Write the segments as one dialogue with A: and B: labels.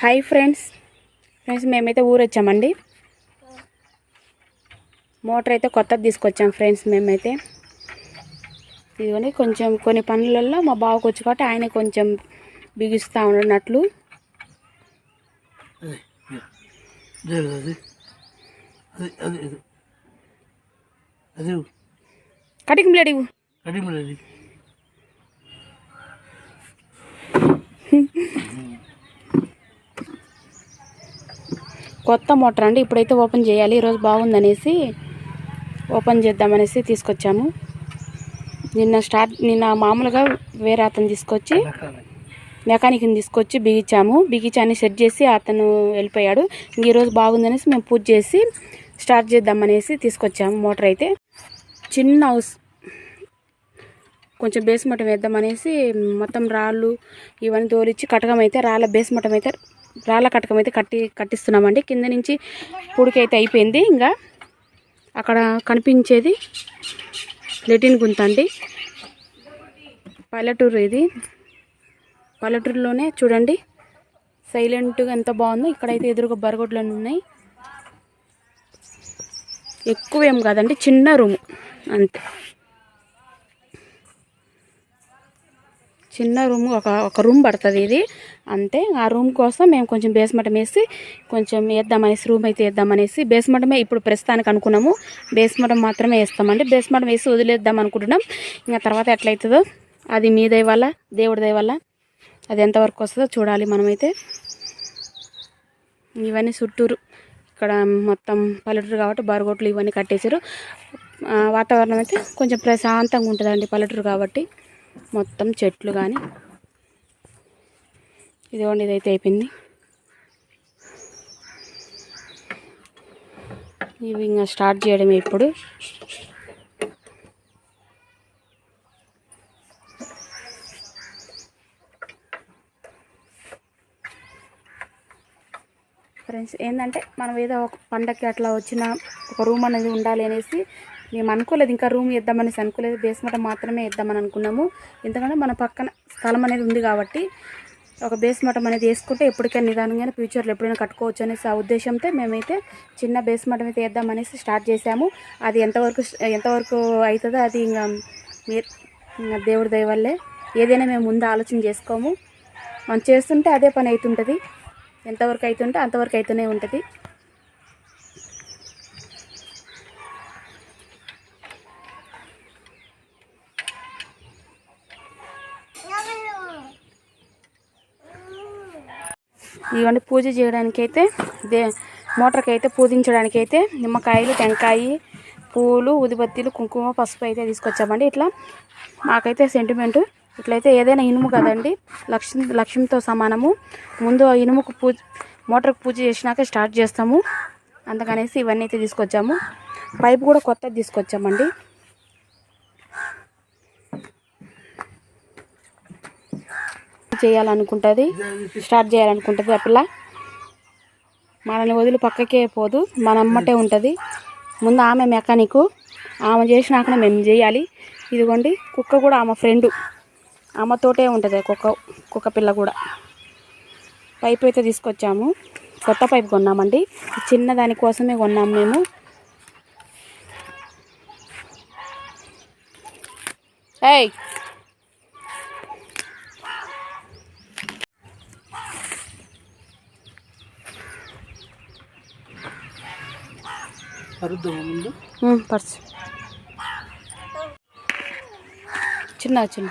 A: Hi friends friends మేమైతే ఊరు వచ్చామండి మోటార్ అయితే కొత్తది తీసుకొచ్చాం ఫ్రెండ్స్ మేమైతే. ఇదిగోండి కొంచెం కొన్ని పనులలో మా బావకు వచ్చి కాబట్టి ఆయన కొంచెం బిగిస్తూ ఉన్నట్లు కటింగ్ బ్లేడ్ ఇవ్వు.
B: కడిమలు అది.
A: కొత్త మోటార్ అండి. ఇప్పుడైతే ఓపెన్ చేయాలి. ఈరోజు బాగుందనేసి ఓపెన్ చేద్దామనేసి తీసుకొచ్చాము. నిన్న స్టార్ట్ నిన్న మామూలుగా వేరే అతను తీసుకొచ్చి మెకానిక్ని తీసుకొచ్చి బిగించాము. బిగించాన్ని సెట్ చేసి అతను వెళ్ళిపోయాడు. ఇంక ఈరోజు బాగుందనేసి మేము పూజ చేసి స్టార్ట్ చేద్దామనేసి తీసుకొచ్చాము మోటార్ అయితే. చిన్న హౌస్. కొంచెం బేస్మటం వేద్దామనేసి మొత్తం రాళ్ళు ఇవన్నీ తోలిచ్చి కటకం అయితే రాళ్ళ బేస్మటం అయితే రాళ్ళ కటకం అయితే కట్టి కట్టిస్తున్నామండి. కింద నుంచి పుడికైతే అయిపోయింది. ఇంకా అక్కడ కనిపించేది లెటిన్ గుంత అండి. పల్లెటూరు ఇది. పల్లెటూరులోనే చూడండి. సైలెంట్గా ఎంత బాగుందో. ఇక్కడైతే ఎదురుగా బరగొడ్లు ఉన్నాయి. ఎక్కువ ఏం కాదండి. చిన్న రూము అంతే. చిన్న రూమ్ ఒక ఒక రూమ్ పడుతుంది ఇది. అంతే ఆ రూమ్ కోసం మేము కొంచెం బేస్మటం వేసి కొంచెం వేద్దామనేసి రూమ్ అయితే వేద్దామనేసి బేస్మటమే ఇప్పుడు ప్రస్తుతానికి అనుకున్నాము. బేస్మటం మాత్రమే వేస్తామండి బేస్మటం వేసి వదిలేద్దాం అనుకుంటున్నాం. ఇంకా తర్వాత ఎట్లయితుందో అది మీ దయ వల్ల దేవుడి దయ వల్ల అది ఎంతవరకు వస్తుందో చూడాలి మనమైతే. ఇవన్నీ చుట్టూరు ఇక్కడ మొత్తం పల్లెటూరు కాబట్టి బరుగోట్లు ఇవన్నీ కట్టేశారు. వాతావరణం అయితే కొంచెం ప్రశాంతంగా ఉంటుందండి పల్లెటూరు కాబట్టి. మొత్తం చెట్లు కానీ ఇదిగోండి ఇదైతే అయిపోయింది. ఇవి ఇంకా స్టార్ట్ చేయడమే ఇప్పుడు. ఫ్రెండ్స్ ఏంటంటే మనం ఏదో ఒక పండగకి అట్లా వచ్చిన ఒక రూమ్ అనేది ఉండాలి అనేసి మేము అనుకోలేదు ఇంకా రూమ్ వేద్దామనేసి అనుకోలేదు. బేస్మెంట్ మాత్రమే వేద్దామని అనుకున్నాము. ఎందుకంటే మన పక్కన స్థలం అనేది ఉంది కాబట్టి ఒక బేస్ అనేది వేసుకుంటే ఎప్పటికైనా నిదానంగా ఫ్యూచర్లో ఎప్పుడైనా కట్టుకోవచ్చు అనేసి ఆ ఉద్దేశంతో మేమైతే చిన్న బేస్ అయితే వేద్దామనేసి స్టార్ట్ చేశాము. అది ఎంతవరకు ఎంతవరకు అవుతుందో అది ఇంకా దేవుడి దయవల్లే ఏదైనా మేము ముందు ఆలోచన చేసుకోము. మనం చేస్తుంటే అదే పని అవుతుంటుంది ఎంతవరకు అవుతుంటే అంతవరకు అవుతూనే ఉంటుంది. ఇవన్నీ పూజ చేయడానికైతే దే మోటార్కి అయితే పూజించడానికైతే నిమ్మకాయలు టెంకాయ పూలు ఉదిబత్తీలు కుంకుమ పసుపు అయితే తీసుకొచ్చామండి. ఇట్లా మాకైతే సెంటిమెంట్ ఇట్లయితే ఏదైనా ఇనుము కదండి లక్ష్మి లక్ష్మితో సమానము. ముందు ఆ ఇనుముకు పూజ మోటార్కి పూజ చేసినాక స్టార్ట్ చేస్తాము. అందుకనేసి ఇవన్నీ అయితే తీసుకొచ్చాము. పైపు కూడా కొత్తది తీసుకొచ్చామండి. చేయాలనుకుంటుంది స్టార్ట్ చేయాలనుకుంటుంది ఆ పిల్ల. మనల్ని వదిలి పక్కకే పోదు మన అమ్మటే ఉంటుంది. ముందు ఆమె మెకానిక్ ఆమె చేసినాకనే మేము చేయాలి. ఇదిగోండి కుక్క కూడా ఆమె ఫ్రెండు. ఆమెతోటే ఉంటుంది కుక్క కుక్క పిల్ల కూడా. పైప్ అయితే తీసుకొచ్చాము. కొత్త పైపు కొన్నామండి. చిన్న దానికోసమే కొన్నాము మేము. ఏయ్! పర్స్. చిన్న చిన్న.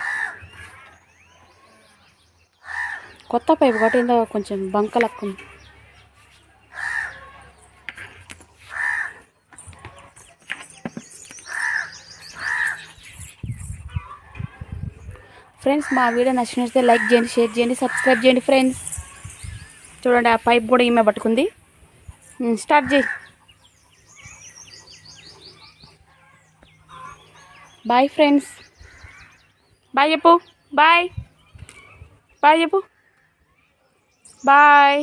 A: కొత్త పైపు కాబట్టి కొంచెం బంక ఉంది. ఫ్రెండ్స్ మా వీడియో నచ్చినట్లయితే లైక్ చేయండి షేర్ చేయండి సబ్స్క్రైబ్ చేయండి ఫ్రెండ్స్ చూడండి ఆ పైప్ కూడా ఈమె పట్టుకుంది. స్టార్ట్ చేయి. బాయ్ ఫ్రెండ్స్ బాయ్ చెప్పు బాయ్ బాయ్ చెప్పు బాయ్